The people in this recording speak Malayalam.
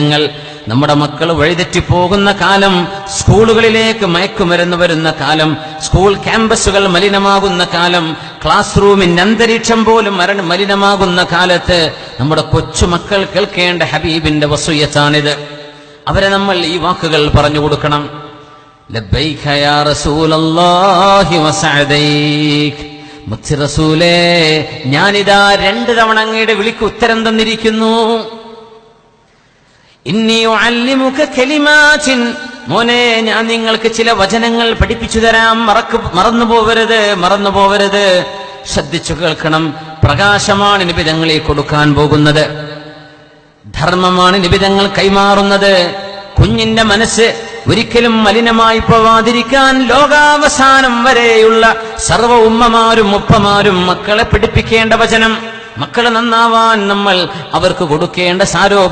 നിങ്ങൾ നമ്മുടെ മക്കൾ വഴിതെറ്റിപ്പോകുന്ന കാലം സ്കൂളുകളിലേക്ക് മയക്കുമരുന്ന് വരുന്ന കാലം സ്കൂൾ ക്യാമ്പസുകൾ മലിനമാകുന്ന കാലം ക്ലാസ് റൂമിന്റെ അന്തരീക്ഷം പോലും മരണ മലിനമാകുന്ന കാലത്ത് നമ്മുടെ കൊച്ചുമക്കൾ കേൾക്കേണ്ട ഹബീബിന്റെ വസൂയത്താണിത്. അവരെ നമ്മൾ ഈ വാക്കുകൾ പറഞ്ഞു കൊടുക്കണം. ഞാനിതാ രണ്ട് തവണ അങ്ങയുടെ വിളിക്ക് ഉത്തരം തന്നിരിക്കുന്നു. മോനെ ഞാൻ നിങ്ങൾക്ക് ചില വചനങ്ങൾ പഠിപ്പിച്ചു തരാം. മറക്കു മറന്നു പോവരുത് മറന്നു പോവരുത്. ശ്രദ്ധിച്ചു കേൾക്കണം. പ്രകാശമാണ് നിബിതങ്ങളെ കൊടുക്കാൻ പോകുന്നത്. ധർമ്മമാണ് നിബിതങ്ങൾ കൈമാറുന്നത്. കുഞ്ഞിന്റെ മനസ്സ് ഒരിക്കലും മലിനമായി പോവാതിരിക്കാൻ ലോകാവസാനം വരെയുള്ള സർവ ഉമ്മമാരും ഉപ്പമാരും മക്കളെ പഠിപ്പിക്കേണ്ട വചനം. മക്കളെ നന്നാവാൻ നമ്മൾ അവർക്ക് കൊടുക്കേണ്ട സാരോ